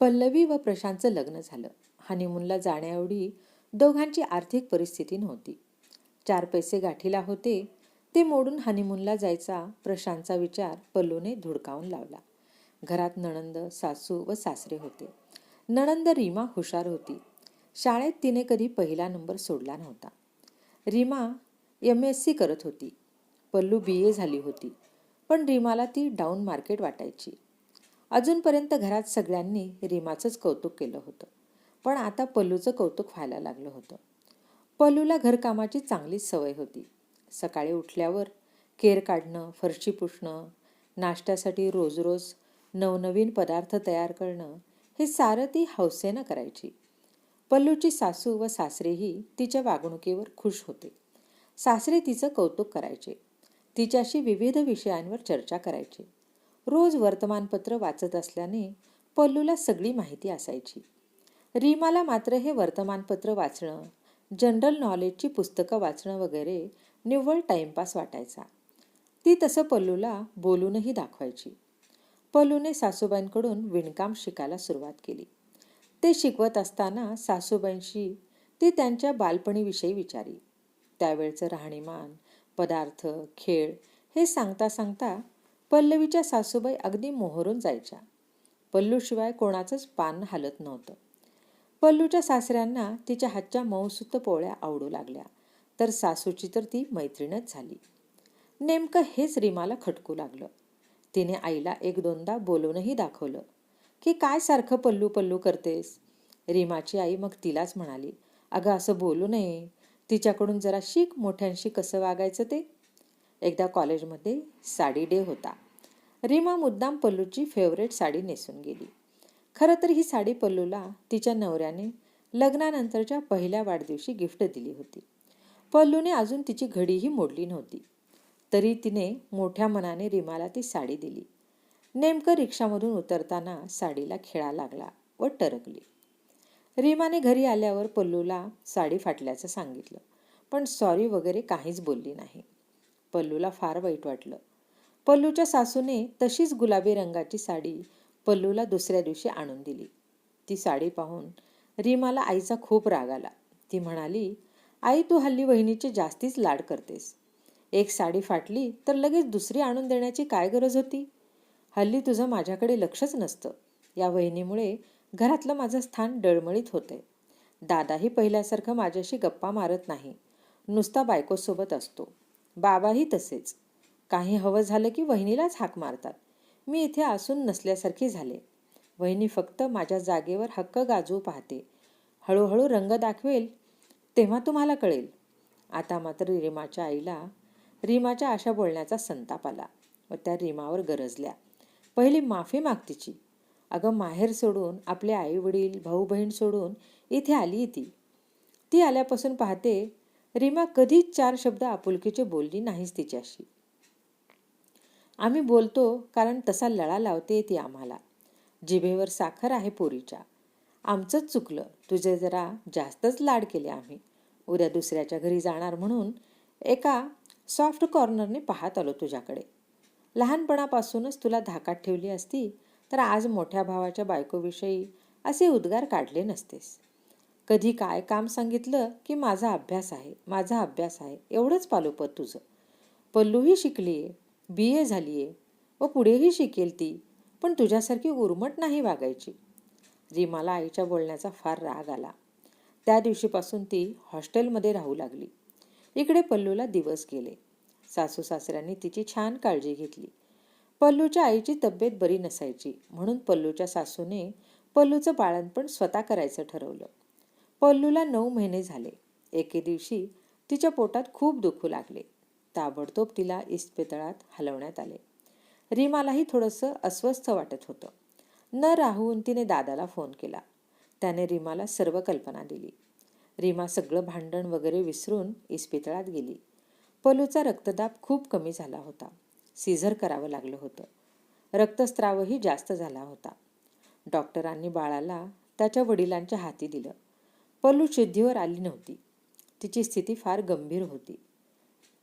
पल्लवी व प्रशांतचं लग्न झालं. हनीमूनला जाण्याएवढी दोघांची आर्थिक परिस्थिती नव्हती. चार पैसे गाठीला होते. ते मोडून हनीमूनला जायचा प्रशांतचा विचार पल्लूने धुडकावून लावला. घरात नणंद सासू व सासरे होते. नणंद रीमा हुशार होती. शाळेत तिने कधी पहिला नंबर सोडला नव्हता. रीमा एम एस सी करत होती. पल्लू बी ए झाली होती. पण रीमाला ती डाऊन मार्केट वाटायची. अजूनपर्यंत घरात सगळ्यांनी रीमाचंच कौतुक केलं होतं. पण आता पल्लूचं कौतुक व्हायला लागलं होतं. पल्लूला घरकामाची चांगलीच सवय होती. सकाळी उठल्यावर केर काढणं फरशी पुसणं नाश्त्यासाठी रोज रोज नवनवीन पदार्थ तयार करणं हे सारं ती हौसेनं करायची. पल्लूची सासू व सासरेही तिच्या वागणुकीवर खुश होते. सासरे तिचं कौतुक करायचे. तिच्याशी विविध विषयांवर चर्चा करायचे. रोज वर्तमानपत्र वाचत असल्याने पल्लूला सगळी माहिती असायची. रीमाला मात्र हे वर्तमानपत्र वाचणं जनरल नॉलेजची पुस्तकं वाचणं वगैरे निव्वळ टाइमपास वाटायचा. ती तसं पल्लूला बोलूनही दाखवायची. पल्लूने सासूबाईंकडून विणकाम शिकायला सुरुवात केली. ते शिकवत असताना सासूबाईंशी ती त्यांच्या बालपणीविषयी विचारी. त्यावेळचं राहणीमान पदार्थ खेळ हे सांगता सांगता पल्लवीच्या सासूबाई अगदी मोहरून जायच्या. पल्लूशिवाय कोणाचंच पान हलत नव्हतं. पल्लूच्या सासऱ्यांना तिच्या हातच्या मऊसुत पोळ्या आवडू लागल्या. तर सासूची तर ती मैत्रीणच झाली. नेमकं हेच रीमाला खटकू लागलं. तिने आईला एक दोनदा बोलूनही दाखवलं. की काय सारखं पल्लू पल्लू करतेस? रीमाची आई मग तिलाच म्हणाली. अगं असं बोलू नये. तिच्याकडून जरा शिक मोठ्यांशी कसं वागायचं ते? एकदा कॉलेजमध्ये साडी डे होता. रीमा मुद्दाम पल्लूची फेवरेट साडी नेसून गेली. खरं तर ही साडी पल्लूला तिच्या नवऱ्याने लग्नानंतरच्या पहिल्या वाढदिवशी गिफ्ट दिली होती. पल्लूने अजून तिची घडीही मोडली नव्हती. तरी तिने मोठ्या मनाने रीमाला ती साडी दिली. नेमकं रिक्षामधून उतरताना साडीला खेळा लागला व टरकली. रीमाने घरी आल्यावर पल्लूला साडी फाटल्याचं सांगितलं. पण सॉरी वगैरे काहीच बोलली नाही. पल्लूला फार वाईट वाटलं. पल्लूच्या सासूने तशीच गुलाबी रंगाची साडी पल्लूला दुसऱ्या दिवशी आणून दिली. ती साडी पाहून रीमाला आईचा खूप राग आला. ती म्हणाली आई तू हल्ली वहिनीचे जास्तीच लाड करतेस. एक साडी फाटली तर लगेच दुसरी आणून देण्याची काय गरज होती? हल्ली तुझं माझ्याकडे लक्षच नसतं. या वहिनीमुळे घरातलं माझं स्थान डळमळीत होतंय. दादाही पहिल्यासारखं माझ्याशी गप्पा मारत नाही. नुसता बायकोसोबत असतो. बाबाही तसेच. काही हवं झालं की वहिनीलाच हाक मारतात. मी इथे असून नसल्यासारखी झाले. वहिनी फक्त माझ्या जागेवर हक्क गाजू पाहते. हळूहळू रंग दाखवेल तेव्हा तुम्हाला कळेल. आता मात्र रीमाच्या आईला रीमाच्या अशा बोलण्याचा संताप आला व त्या रीमावर गरजल्या. पहिली माफी माग तिची अगं माहेर सोडून आपले आई वडील भाऊ बहीण सोडून इथे आली ती. ती आल्यापासून पाहते रीमा कधीच चार शब्द आपुलकीचे बोलली नाहीच तिच्याशी. आम्ही बोलतो कारण तसा लळा लावते ती आम्हाला. जिभेवर साखर आहे पोरीच्या. आमचंच चुकलं. तुझे जरा जास्तच लाड केले आम्ही. उद्या दुसऱ्याच्या घरी जाणार म्हणून एका सॉफ्ट कॉर्नरने पाहत आलो तुझ्याकडे. लहानपणापासूनच तुला धाकात ठेवली असती तर आज मोठ्या भावाच्या बायकोविषयी असे उद्गार काढले नसतेस. कधी काय काम सांगितलं की माझा अभ्यास आहे माझा अभ्यास आहे एवढंच पालोपत तुझं. पल्लूही शिकली आहे बी ए झाली आहे व पुढेही शिकेल ती पण तुझ्यासारखी उर्मट नाही वागायची. रीमाला आईच्या बोलण्याचा फार राग आला. त्या दिवशीपासून ती हॉस्टेलमध्ये राहू लागली. इकडे पल्लूला दिवस गेले. सासू सासऱ्यांनी तिची छान काळजी घेतली. पल्लूच्या आईची तब्येत बरी नसायची म्हणून पल्लूच्या सासूने पल्लूचं बाळणपण स्वतः करायचं ठरवलं. पल्लूला नऊ महिने झाले. एके दिवशी तिच्या पोटात खूप दुखू लागले. ताबडतोब तिला इस्पितळात हलवण्यात आले. रीमालाही थोडंसं अस्वस्थ वाटत होतं. न राहून तिने दादाला फोन केला. त्याने रीमाला सर्व कल्पना दिली. रीमा सगळं भांडण वगैरे विसरून इस्पितळात गेली. पलूचा रक्तदाब खूप कमी झाला होता. सीझर करावं लागलं होतं. रक्तस्रावही जास्त झाला होता. डॉक्टरांनी बाळाला त्याच्या वडिलांच्या हाती दिलं. पल्लू शुद्धीवर आली नव्हती. तिची स्थिती फार गंभीर होती.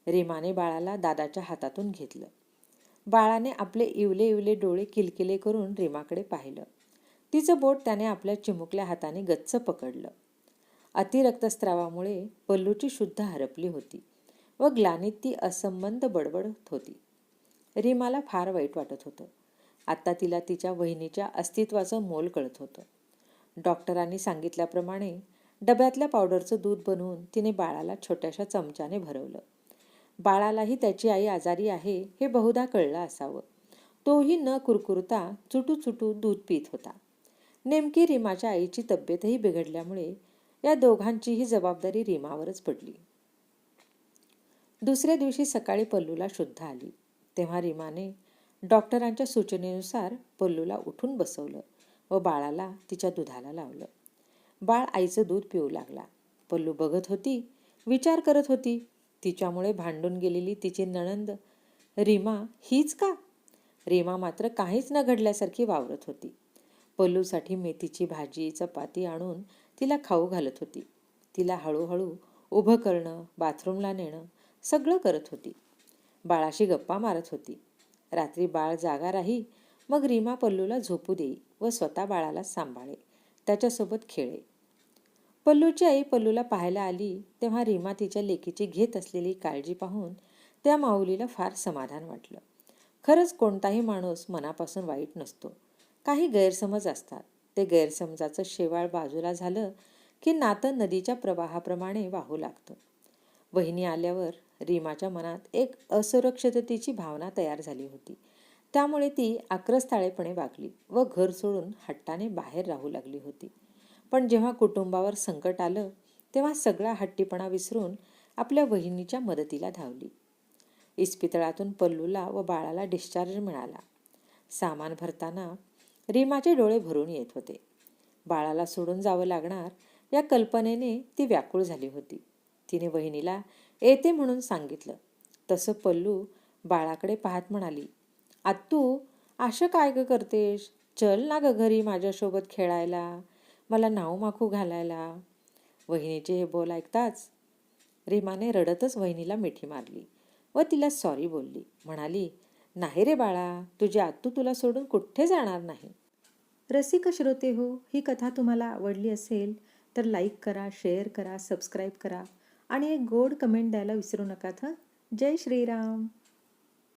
रेमाने बाळाला दादाच्या हातातून घेतलं. बाळाने आपले इवले इवले डोळे किलकिले करून रेमाकडे पाहिलं. तिचं बोट त्याने आपल्या चिमुकल्या हाताने गच्च पकडलं. अतिरक्तस्रावामुळे पल्लूची शुद्ध हरपली होती व ग्लानीत ती असंबंध बडबडत होती रीमाला फार वाईट वाटत होतं. आत्ता तिला तिच्या वहिनीच्या अस्तित्वाचं मोल कळत होतं. डॉक्टरांनी सांगितल्याप्रमाणे डब्यातल्या पावडरचं दूध बनवून तिने बाळाला छोट्याशा चमच्याने भरवलं. बाळालाही त्याची आई आजारी आहे हे बहुधा कळलं असावं. तोही न कुरकुरता चुटू चुटू दूध पित होता. नेमकी रीमाच्या आईची तब्येतही बिघडल्यामुळे या दोघांचीही जबाबदारी रीमावरच पडली. दुसऱ्या दिवशी सकाळी पल्लूला शुद्ध आली. तेव्हा रीमाने डॉक्टरांच्या सूचनेनुसार पल्लूला उठून बसवलं व बाळाला तिच्या दुधाला लावलं. बाळ आईचं दूध पिऊ लागला. पल्लू बघत होती विचार करत होती. तिच्यामुळे भांडून गेलेली तिची नणंद रीमा हीच का? रीमा मात्र काहीच न घडल्यासारखी वावरत होती. पल्लूसाठी मेथीची भाजी चपाती आणून तिला खाऊ घालत होती. तिला हळूहळू उभं करणं बाथरूमला नेणं सगळं करत होती. बाळाशी गप्पा मारत होती. रात्री बाळ जागा राही मग रीमा पल्लूला झोपू देई व स्वतः बाळाला सांभाळे त्याच्यासोबत खेळे. पल्लूची आई पल्लूला पाहायला आली तेव्हा रीमा तिच्या लेकीची घेत असलेली काळजी पाहून त्या माऊलीला फार समाधान वाटलं. खरंच कोणताही माणूस मनापासून वाईट नसतो. काही गैरसमज असतात. ते गैरसमजाचं शेवाळ बाजूला झालं की नातं नदीच्या प्रवाहाप्रमाणे वाहू लागतं. वहिनी आल्यावर रीमाच्या मनात एक असुरक्षिततेची भावना तयार झाली होती. त्यामुळे ती आक्रस्ताळेपणे वागली व घर सोडून हट्टाने बाहेर राहू लागली होती. पण जेव्हा कुटुंबावर संकट आलं तेव्हा सगळा हट्टीपणा विसरून आपल्या वहिनीच्या मदतीला धावली. इस्पितळातून पल्लूला व बाळाला डिस्चार्ज मिळाला. सामान भरताना रीमाचे डोळे भरून येत होते. बाळाला सोडून जावं लागणार या कल्पनेने ती व्याकुळ झाली होती. तिने वहिनीला येते म्हणून सांगितलं. तसं पल्लू बाळाकडे पाहत म्हणाली आत्तू असं काय ग करतेस? चल ना ग घरी माझ्यासोबत खेळायला. मला नाव माखू घालायला. वहिनीचे हे बोल ऐकताच रेमाने रडतच वहिनीला मिठी मारली व तिला सॉरी बोलली. म्हणाली नाही रे बाळा तुझी आत्तू तुला सोडून कुठे जाणार नाही? रसिक श्रोते हो ही कथा तुम्हाला आवडली असेल तर लाईक करा शेअर करा सबस्क्राईब करा आणि एक गोड कमेंट द्यायला विसरू नका हं? जय श्रीराम.